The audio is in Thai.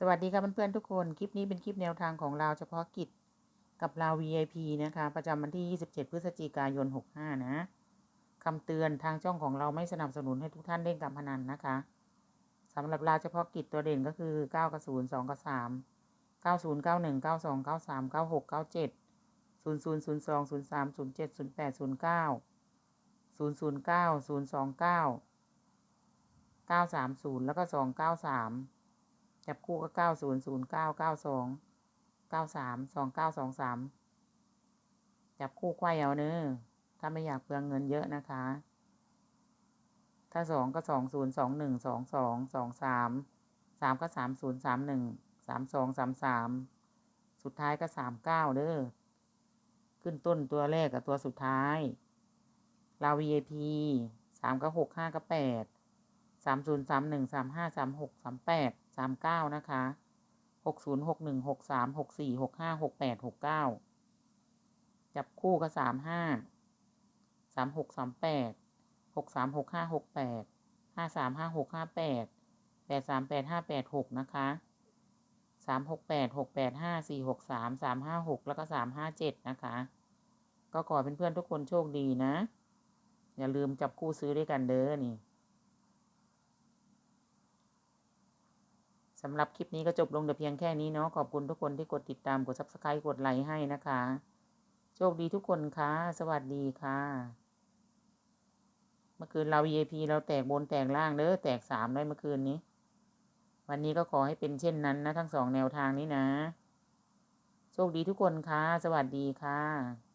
สวัสดีค่ะเพื่อนๆทุกคน คลิปนี้เป็นคลิปแนวทางของเราเฉพาะกิจกับเรา VIP นะคะ ประจำวันที่ 27 พฤศจิกายน 65 นะคำเตือนทางช่องของเราไม่สนับสนุนให้ทุกท่านเล่นการพนันนะคะสำหรับเราเฉพาะกิจตัวเด่นก็คือ 9 กับ 0 2 กับ 3 90 91 92 93 96 97 00 02 03 07 08 09 009 029 930 แล้วก็ 293 จับคู่ก็เก้าศูนย์ศูนย์เก้าเก้าสองเก้าสามสองเก้าสองสามจับคู่ควายเอาเนอถ้าไม่อยากเปลืองเงินเยอะนะคะ ถ้าสองก็สองศูนย์สองหนึ่งสองสองสองสามสามก็สามศูนย์สามหนึ่งสามสองสามสามสุดท้ายก็สามเก้าเด้อขึ้นต้นตัวแรกกับตัวสุดท้ายลาวีไอพีสามก็หกห้าก็แปด สามศูนย์สามหนึ่งสามห้าสามหกสามแปดสามเก้านะคะหกศูนย์หกหนึ่งหกสามหกสี่หกห้าหกแปดหกเก้าจับคู่ก็สามห้าสามหกสามแปดหกสามหกห้าหกแปดห้าสามห้าหกห้าแปดแปดสามแปดห้าแปดหกนะคะสามหกแปดหกแปดห้าสี่หกสามสามห้าหกแล้วก็สามห้าเจ็ดนะคะ ก็ขอเป็นเพื่อนทุกคนโชคดีนะ อย่าลืมจับคู่ซื้อด้วยกันเด้อนี่ สำหรับคลิปนี้ก็จบลงแต่เพียงแค่นี้เนาะขอบคุณทุกคนที่กดติดตามกด subscribe กดไลค์ให้นะคะ โชคดีทุกคนค่ะ สวัสดีค่ะ เมื่อคืนเรา VIP เราแตกบนแตกล่างเด้อแตกสามเลยเมื่อคืนนี้ วันนี้ก็ขอให้เป็นเช่นนั้นนะ ทั้งสองแนวทางนี้นะ โชคดีทุกคนค่ะ สวัสดีค่ะ